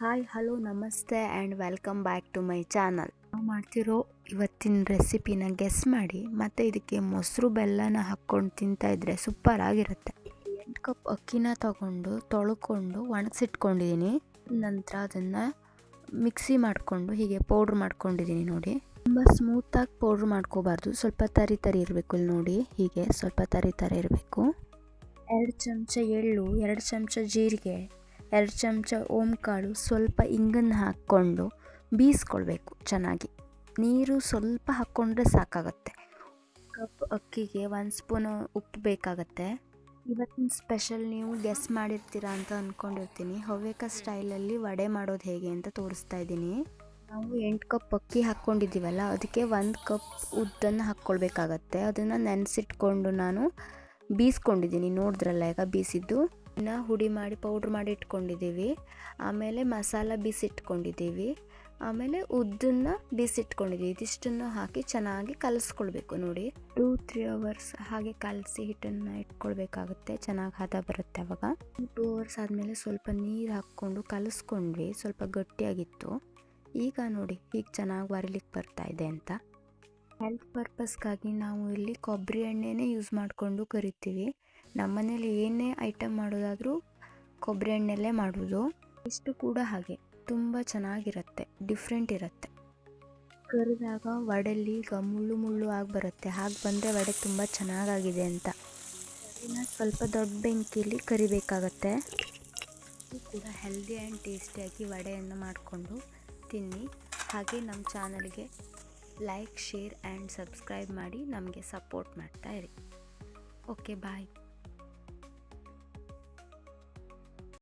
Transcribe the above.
Hi hello ನಮಸ್ತೆ and welcome back to my channel ನಾವು ಮಾಡ್ತಿರೋ ಇವತ್ತಿನ ರೆಸಿಪಿನ ಗೆಸ್ ಮಾಡಿ, ಮತ್ತು ಇದಕ್ಕೆ ಮೊಸರು ಬೆಲ್ಲನ ಹಾಕ್ಕೊಂಡು ತಿಂತಾ ಇದ್ರೆ ಸೂಪರ್ ಆಗಿರುತ್ತೆ. ಎಂಟು ಕಪ್ ಅಕ್ಕಿನ ತಗೊಂಡು ತೊಳ್ಕೊಂಡು ಒಣಗಿಸಿಟ್ಕೊಂಡಿದ್ದೀನಿ ನಂತರ ಅದನ್ನು ಮಿಕ್ಸಿ ಮಾಡಿಕೊಂಡು, ಹೀಗೆ ಪೌಡ್ರ್ ಮಾಡ್ಕೊಂಡಿದ್ದೀನಿ ನೋಡಿ. ತುಂಬ ಸ್ಮೂತಾಗಿ ಪೌಡ್ರ್ ಮಾಡ್ಕೋಬಾರ್ದು. ಸ್ವಲ್ಪ ತರಿ ತರಿ ಇರಬೇಕು ಇಲ್ಲಿ ನೋಡಿ. ಹೀಗೆ ಸ್ವಲ್ಪ ತರಿ ತರಿ ಇರಬೇಕು. ಎರಡು ಚಮಚ ಎಳ್ಳು, ಎರಡು ಚಮಚ ಜೀರಿಗೆ ಎರಡು ಚಮಚ ಓಂಕಾಳು ಸ್ವಲ್ಪ ಇಂಗನ್ನು ಹಾಕ್ಕೊಂಡು ಬೀಸ್ಕೊಳ್ಬೇಕು ಚೆನ್ನಾಗಿ. ನೀರು ಸ್ವಲ್ಪ ಹಾಕ್ಕೊಂಡ್ರೆ ಸಾಕಾಗುತ್ತೆ. ಕಪ್ ಅಕ್ಕಿಗೆ ಒಂದು ಸ್ಪೂನು ಉಪ್ಪು ಬೇಕಾಗತ್ತೆ. ಇವತ್ತಿನ ಸ್ಪೆಷಲ್ ನೀವು ಗೆಸ್ ಮಾಡಿರ್ತೀರಾ ಅಂತ ಅಂದ್ಕೊಂಡಿರ್ತೀನಿ ಹವ್ಯಕ ಸ್ಟೈಲಲ್ಲಿ ವಡೆ ಮಾಡೋದು ಹೇಗೆ ಅಂತ ತೋರಿಸ್ತಾ ಇದ್ದೀನಿ. ನಾವು ಎಂಟು ಕಪ್ ಅಕ್ಕಿ ಹಾಕ್ಕೊಂಡಿದ್ದೀವಲ್ಲ, ಅದಕ್ಕೆ ಒಂದು ಕಪ್ ಉದ್ದನ್ನು ಹಾಕ್ಕೊಳ್ಬೇಕಾಗತ್ತೆ. ಅದನ್ನು ನೆನೆಸಿಟ್ಕೊಂಡು ನಾನು ಬೀಸ್ಕೊಂಡಿದ್ದೀನಿ. ನೋಡಿದ್ರಲ್ಲ ಈಗ ಬೀಸಿದ್ದು. ಇನ್ನು ಹುಡಿ ಮಾಡಿ ಪೌಡ್ರ್ ಮಾಡಿ ಇಟ್ಕೊಂಡಿದ್ದೀವಿ. ಆಮೇಲೆ ಮಸಾಲ ಬಿಸಿಟ್ಕೊಂಡಿದ್ದೀವಿ. ಆಮೇಲೆ ಉದ್ದನ್ನ ಬಿಸಿಟ್ಕೊಂಡಿದ್ದೀವಿ. ಇದಿಷ್ಟನ್ನು ಹಾಕಿ ಚೆನ್ನಾಗಿ ಕಲಿಸ್ಕೊಳ್ಬೇಕು ನೋಡಿ. ಟೂ ತ್ರೀ ಅವರ್ಸ್ ಹಾಗೆ ಕಲಸಿ ಹಿಟ್ಟನ್ನು ಇಟ್ಕೊಳ್ಬೇಕಾಗುತ್ತೆ. ಚೆನ್ನಾಗಿ ಹದ ಬರುತ್ತೆ ಅವಾಗ. ಟೂ ಅವರ್ಸ್ ಆದಮೇಲೆ ಸ್ವಲ್ಪ ನೀರು ಹಾಕ್ಕೊಂಡು ಕಲಿಸ್ಕೊಂಡ್ವಿ. ಸ್ವಲ್ಪ ಗಟ್ಟಿಯಾಗಿತ್ತು. ಈಗ ನೋಡಿ ಹೀಗೆ ಚೆನ್ನಾಗಿ ಬರಲಿಕ್ಕೆ ಬರ್ತಾ ಇದೆ ಅಂತ. ಹೆಲ್ತ್ ಪರ್ಪಸ್ಗಾಗಿ ನಾವು ಇಲ್ಲಿ ಕೊಬ್ಬರಿ ಎಣ್ಣೆನೇ ಯೂಸ್ ಮಾಡಿಕೊಂಡು ಕರಿತೀವಿ. ನಮ್ಮನೇಲಿ ಏನೇ ಐಟಮ್ ಮಾಡೋದಾದರೂ ಕೊಬ್ಬರಿ ಎಣ್ಣೆಲ್ಲೇ ಮಾಡೋದು ಇಷ್ಟು ಕೂಡ ಹಾಗೆ, ತುಂಬ ಚೆನ್ನಾಗಿರುತ್ತೆ ಡಿಫ್ರೆಂಟ್ ಇರುತ್ತೆ. ಕರಿದಾಗ ವಡೆಲಿ ಈಗ ಮುಳ್ಳು ಮುಳ್ಳು ಆಗಿ ಬರುತ್ತೆ ಹಾಗೆ ಬಂದರೆ ವಡೆ ತುಂಬ ಚೆನ್ನಾಗಾಗಿದೆ ಅಂತ. ಇನ್ನು ಸ್ವಲ್ಪ ದೊಡ್ಡ ಬೆಂಕಿಯಲ್ಲಿ ಕರಿಬೇಕಾಗತ್ತೆ. ಕೂಡ ಹೆಲ್ದಿ ಆ್ಯಂಡ್ ಟೇಸ್ಟಿಯಾಗಿ ವಡೆಯನ್ನು ಮಾಡಿಕೊಂಡು ತಿನ್ನಿ. ಹಾಗೆ ನಮ್ಮ ಚಾನಲ್ಗೆ ಲೈಕ್ ಶೇರ್ ಆ್ಯಂಡ್ ಸಬ್ಸ್ಕ್ರೈಬ್ ಮಾಡಿ ನಮಗೆ ಸಪೋರ್ಟ್ ಮಾಡ್ತಾ ಇರಿ. Okay bye